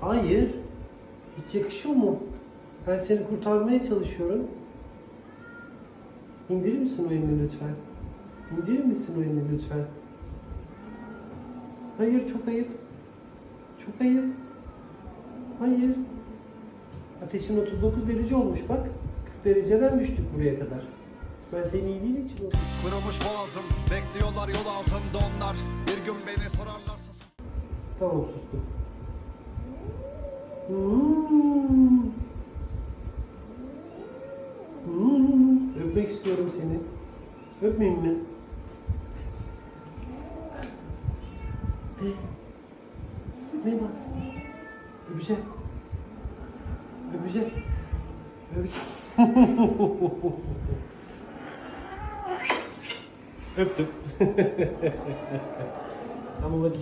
Hayır. Hiç yakışıyor mu? Ben seni kurtarmaya çalışıyorum. İndirir misin o elini lütfen? İndirir misin o elini lütfen? Hayır çok ayıp. Çok ayıp. Hayır. Ateşin 39 derece olmuş bak. 40 dereceden düştük buraya kadar. Ben senin iyiliğin için. Kırılmış boğazım Bekliyorlar yol altında onlar Bir gün beni sorarlarsa Tamam sustum. Hmm. Hmm. Öpmek istiyorum seni. Öpmeyeyim mi? Ne var? Öpeceğim. Öpeceğim. Öpeceğim. Öptüm. Ama hadi.